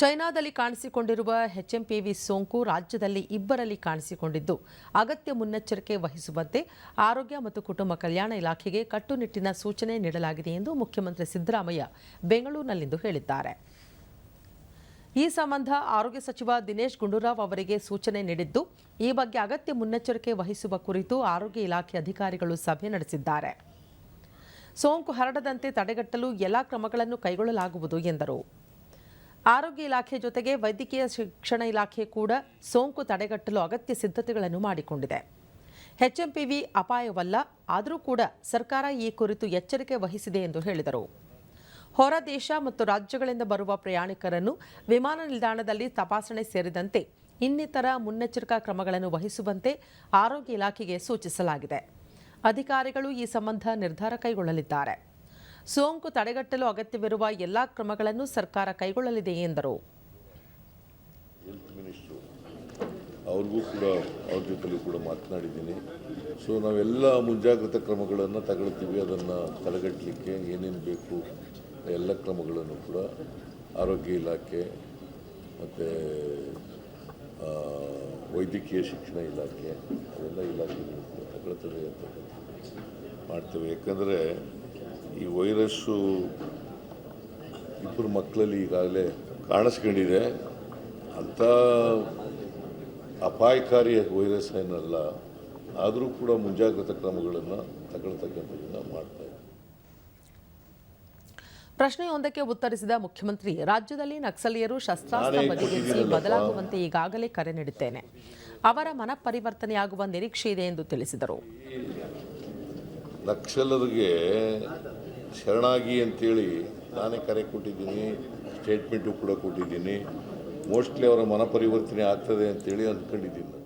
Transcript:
ಚೈನಾದಲ್ಲಿ ಕಾಣಿಸಿಕೊಂಡಿರುವ ಎಚ್ಎಂಪಿವಿ ಸೋಂಕು ರಾಜ್ಯದಲ್ಲಿ ಇಬ್ಬರಲ್ಲಿ ಕಾಣಿಸಿಕೊಂಡಿದ್ದು. ಅಗತ್ಯ ಮುನ್ನೆಚ್ಚರಿಕೆ ವಹಿಸುವಂತೆ ಆರೋಗ್ಯ ಮತ್ತು ಕುಟುಂಬ ಕಲ್ಯಾಣ ಇಲಾಖೆಗೆ ಕಟ್ಟುನಿಟ್ಟಿನ ಸೂಚನೆ ನೀಡಲಾಗಿದೆ ಎಂದು ಮುಖ್ಯಮಂತ್ರಿ ಸಿದ್ದರಾಮಯ್ಯ ಬೆಂಗಳೂರಿನಲ್ಲಿಂದು ಹೇಳಿದ್ದಾರೆ. ಈ ಸಂಬಂಧ ಆರೋಗ್ಯ ಸಚಿವ ದಿನೇಶ್ ಗುಂಡೂರಾವ್ ಅವರಿಗೆ ಸೂಚನೆ ನೀಡಿದ್ದು, ಈ ಬಗ್ಗೆ ಅಗತ್ಯ ಮುನ್ನೆಚ್ಚರಿಕೆ ವಹಿಸುವ ಕುರಿತು ಆರೋಗ್ಯ ಇಲಾಖೆ ಅಧಿಕಾರಿಗಳು ಸಭೆ ನಡೆಸಿದ್ದಾರೆ. ಸೋಂಕು ಹರಡದಂತೆ ತಡೆಗಟ್ಟಲು ಎಲ್ಲ ಕ್ರಮಗಳನ್ನು ಕೈಗೊಳ್ಳಲಾಗುವುದು ಎಂದರು. ಆರೋಗ್ಯ ಇಲಾಖೆ ಜೊತೆಗೆ ವೈದ್ಯಕೀಯ ಶಿಕ್ಷಣ ಇಲಾಖೆ ಕೂಡ ಸೋಂಕು ತಡೆಗಟ್ಟಲು ಅಗತ್ಯ ಸಿದ್ಧತೆಗಳನ್ನು ಮಾಡಿಕೊಂಡಿದೆ. ಎಚ್ಎಂಪಿವಿ ಅಪಾಯವಲ್ಲ, ಆದರೂ ಕೂಡ ಸರ್ಕಾರ ಈ ಕುರಿತು ಎಚ್ಚರಿಕೆ ವಹಿಸಿದೆ ಎಂದು ಹೇಳಿದರು. ಹೊರ ದೇಶ ಮತ್ತು ರಾಜ್ಯಗಳಿಂದ ಬರುವ ಪ್ರಯಾಣಿಕರನ್ನು ವಿಮಾನ ನಿಲ್ದಾಣದಲ್ಲಿ ತಪಾಸಣೆ ಸೇರಿದಂತೆ ಇನ್ನಿತರ ಮುನ್ನೆಚ್ಚರಿಕಾ ಕ್ರಮಗಳನ್ನು ವಹಿಸುವಂತೆ ಆರೋಗ್ಯ ಇಲಾಖೆಗೆ ಸೂಚಿಸಲಾಗಿದೆ. ಅಧಿಕಾರಿಗಳು ಈ ಸಂಬಂಧ ನಿರ್ಧಾರ ಕೈಗೊಳ್ಳಲಿದ್ದಾರೆ. ಸೋಂಕು ತಡೆಗಟ್ಟಲು ಅಗತ್ಯವಿರುವ ಎಲ್ಲಾ ಕ್ರಮಗಳನ್ನು ಸರ್ಕಾರ ಕೈಗೊಳ್ಳಲಿದೆ ಎಂದರು. ಅವ್ರಿಗೂ ಕೂಡ, ಅವ್ರ ಜೊತೆಲೂ ಕೂಡ ಮಾತನಾಡಿದ್ದೀನಿ. ಸೊ ನಾವೆಲ್ಲ ಮುಂಜಾಗ್ರತಾ ಕ್ರಮಗಳನ್ನು ತಗೊಳ್ತೀವಿ. ಅದನ್ನು ತಡೆಗಟ್ಟಲಿಕ್ಕೆ ಏನೇನು ಬೇಕು, ಎಲ್ಲ ಕ್ರಮಗಳನ್ನು ಕೂಡ ಆರೋಗ್ಯ ಇಲಾಖೆ ಮತ್ತು ವೈದ್ಯಕೀಯ ಶಿಕ್ಷಣ ಇಲಾಖೆ ಅವೆಲ್ಲ ಇಲಾಖೆಗಳು ಕೂಡ ತಗೊಳ್ತದೆ ಅಂತ ಮಾಡ್ತೇವೆ. ಯಾಕಂದರೆ ವೈರಸ್ಸು ಇಬ್ಬರು ಮಕ್ಕಳಲ್ಲಿ ಈಗಾಗಲೇ ಕಾಣಿಸ್ಕೊಂಡಿದೆ. ಅಂಥ ಅಪಾಯಕಾರಿ ವೈರಸ್ ಏನಲ್ಲ ಆದರೂ ಕೂಡ ಮುಂಜಾಗ್ರತಾ ಕ್ರಮಗಳನ್ನು ತಗೊಳ್ತಕ್ಕಂಥದ್ದನ್ನು ಮಾಡ್ತಾ ಪ್ರಶ್ನೆಯೊಂದಕ್ಕೆ ಉತ್ತರಿಸಿದ ಮುಖ್ಯಮಂತ್ರಿ ರಾಜ್ಯದಲ್ಲಿ ನಕ್ಸಲೀಯರು ಶಸ್ತ್ರಾಸ್ತ್ರ. ಬದಲಾಗುವಂತೆ ಈಗಾಗಲೇ ಕರೆ ನೀಡುತ್ತೇನೆ ಅವರ ಮನಪರಿವರ್ತನೆಯಾಗುವ ನಿರೀಕ್ಷೆ ಇದೆ ಎಂದು ತಿಳಿಸಿದರು. ನಕ್ಸಲರಿಗೆ ಶರಣಾಗಿ ಅಂತೇಳಿ ನಾನೇ ಕರೆ ಕೊಟ್ಟಿದ್ದೀನಿ ಸ್ಟೇಟ್ಮೆಂಟು ಕೂಡ ಕೊಟ್ಟಿದ್ದೀನಿ. ಮೋಸ್ಟ್ಲಿ ಅವರ ಮನಪರಿವರ್ತನೆ ಆಗ್ತದೆ ಅಂತೇಳಿ ಅಂದ್ಕೊಂಡಿದ್ದೀನಿ.